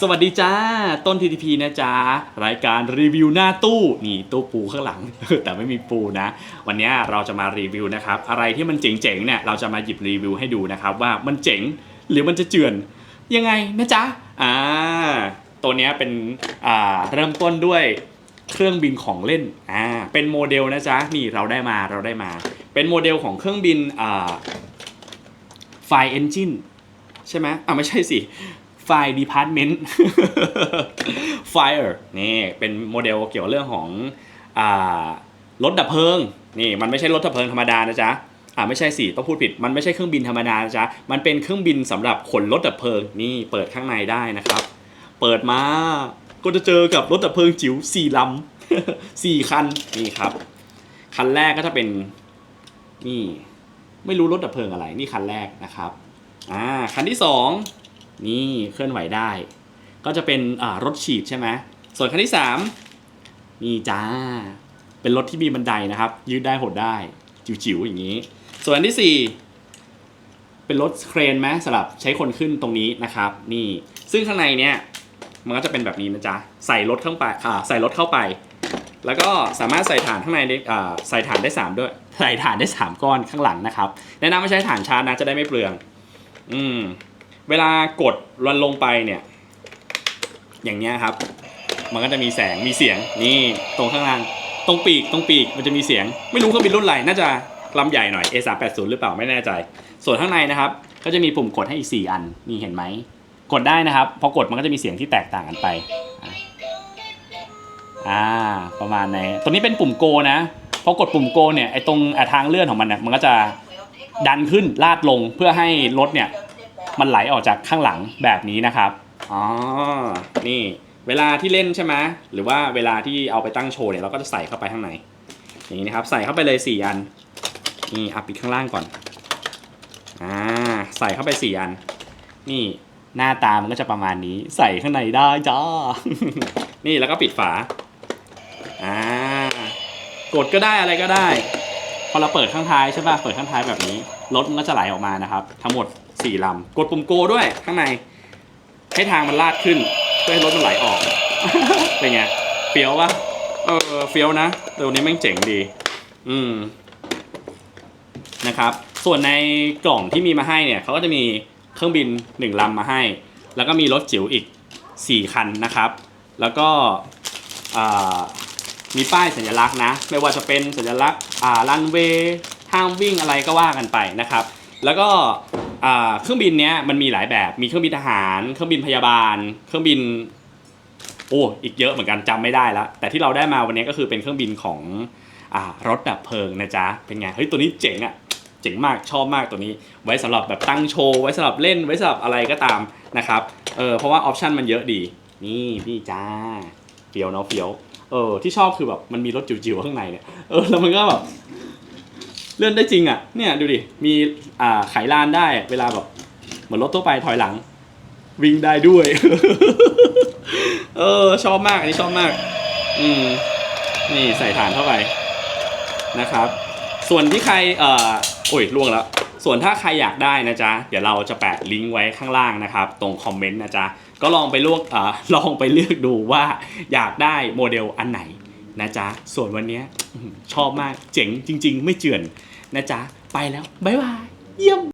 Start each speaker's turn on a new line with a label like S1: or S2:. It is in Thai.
S1: สวัสดีจ้า ต้น TTP นะจ๊ะ รายการรีวิวหน้าตู้ นี่ตู้ปูข้างหลัง แต่ไม่มีปูนะ วันนี้เราจะมารีวิวนะครับ อะไรที่มันเจ๋งๆเนี่ยเราจะมาหยิบรีวิวให้ดูนะครับว่ามันเจ๋งหรือมันจะเจือนยังไงนะจ๊ะอ่าตัวนี้เป็นอ่าเริ่มต้นด้วยเครื่องบินของเล่นอ่าเป็นโมเดลนะจ๊ะนี่เราได้มาเราได้มา เป็นโมเดลของเครื่องบินอ่าไฟเอนจินใช่ไหมอ่าไม่ใช่สิ ไฟดีพาร์ตเมนต์ Fire นี่เป็นโมเดลเกี่ยวเรื่องของรถดับเพลิงนี่มันไม่ใช่รถดับเพลิงธรรมดานะจ๊ะอ่าไม่ใช่สิต้องพูดผิดมันไม่ใช่เครื่องบินธรรมดานะจ๊ะมันเป็นเครื่องบินสำหรับขนรถดับเพลิงนี่เปิดข้างในได้นะครับ เปิดมาก็จะเจอกับรถดับเพลิงจิ๋วสี่ลำสี่คันนี่ครับ คันแรกก็จะเป็นนี่ไม่รู้รถดับเพลิงอะไรนี่คันแรกนะครับอ่าคันที่สอง นี่เคลื่อนไหวได้ ก็จะเป็นรถฉีดใช่ไหมส่วนคันที่สามนี่จ้า เป็นรถที่มีบันไดนะครับ ยืดได้หดได้ จิ๋วๆอย่างนี้ ส่วนอันที่สี่เป็นรถเครนไหมสำหรับใช้คนขึ้นตรงนี้นะครับ นี่ซึ่งข้างในเนี้ยมันก็จะเป็นแบบนี้นะจ๊ะใส่รถเข้าไปอ่าใส่รถเข้าไป แล้วก็สามารถใส่ฐานข้างในได้อ่าใส่ฐานได้สามด้วย ใส่ฐานได้สามก้อนข้างหลังนะครับแนะนำไม่ใช้ฐานชาร์จนะจะได้ไม่เปลือง อืม เวลากดรันลงไปเนี่ย อย่างเนี้ยครับ มันก็จะมีแสงมีเสียงนี่ตรงข้างล่างตรงปีกตรงปีกมันจะมีเสียง ไม่รู้เครื่องบินรุ่นอะไรน่าจะลำใหญ่หน่อย A380 หรือเปล่าไม่แน่ใจ ส่วนข้างในนะครับ ก็จะมีปุ่มกดให้อีก 4 อันนี่เห็นไหมกดได้นะครับ พอกดมันก็จะมีเสียงที่แตกต่างกันไปอ่าประมาณไหนตัวนี้เป็นปุ่มโกนะพอกดปุ่มโกเนี่ยไอ้ตรงอะทางเลื่อนของมันเนี่ยมันก็จะดันขึ้นลาดลงเพื่อให้รถเนี่ย มันไหลออกจากข้างหลังแบบนี้นะครับอ๋อนี่เวลาที่เล่นใช่ไหมหรือว่าเวลาที่เอาไปตั้งโชว์เนี่ยเราก็จะใส่เข้าไปข้างในอย่างนี้นะครับ ใส่เข้าไปเลย 4 อันนี่อัพปิดข้างล่างก่อนอ่าใส่เข้าไป 4 อัน นี่หน้าตามันก็จะประมาณนี้ ใส่ข้างในได้จ้านี่แล้วก็ปิดฝาอ่ากดก็ได้อะไรก็ได้ พอเราเปิดข้างท้ายใช่ป่ะเปิดข้างท้ายแบบนี้รถมันก็จะไหลออกมานะครับ ทั้งหมด 4ลำ กดปุ่มโกด้วยข้างใน ให้ทางมันลาดขึ้น เพื่อให้รถมันไหลออก เป็นไงเฟี้ยวปะเออเฟี้ยวนะตัวนี้แม่งเจ๋งดี อืมนะครับ ส่วนในกล่องที่มีมาให้เนี่ยเขาก็จะมีเครื่องบิน1ลำมาให้ แล้วก็มีรถจิ๋วอีก4คันนะครับ แล้วก็มีป้ายสัญลักษณ์นะ ไม่ว่าจะเป็นสัญลักษณ์อ่ารันเวย์ห้ามวิ่งอะไรก็ว่ากันไปนะครับ แล้วก็ อ่าเครื่องบินเนี้ยมันมีหลายแบบ มีเครื่องบินทหาร เครื่องบินพยาบาล เครื่องบิน โอ้ อีกเยอะเหมือนกันจำไม่ได้แล้วแต่ที่เราได้มาวันนี้ก็คือเป็นเครื่องบินของอ่ารถดับเพลิงนะจ๊ะ เป็นไง เฮ้ย ตัวนี้เจ๋งอะเจ๋งมาก ชอบมากตัวนี้ ไว้สำหรับแบบตั้งโชว์ ไว้สำหรับเล่น ไว้สำหรับอะไรก็ตามนะครับ เออ เพราะว่าออปชันมันเยอะดี นี่นี่จ้าเฟี้ยวเนาะเฟี้ยว เออ ที่ชอบคือแบบมันมีรถจิ๋วๆข้างในเนี่ย เออ แล้วมันก็แบบ เลื่อนได้จริงอะ เนี่ยดูดิ มีอ่าไขลานได้เวลาแบบเหมือนรถทั่วไปถอยหลัง วิ่งได้ด้วย เออ ชอบมาก อันนี้ชอบมาก อืม นี่ใส่ฐานเข้าไปนะครับ ส่วนที่ใครเอ่อโอ้ยล่วงแล้ว ส่วนถ้าใครอยากได้นะจ๊ะ เดี๋ยวเราจะแปะลิงก์ไว้ข้างล่างนะครับ ตรงคอมเมนต์นะจ๊ะ ก็ลองไปลวกอ่าลองไปเลือกดูว่าอยากได้โมเดลอันไหน นะจ๊ะ ส่วนวันนี้ชอบมากเจ๋งจริง ๆ ไม่เจือนนะจ๊ะ ไปแล้ว บ๊ายบาย เยี่ยม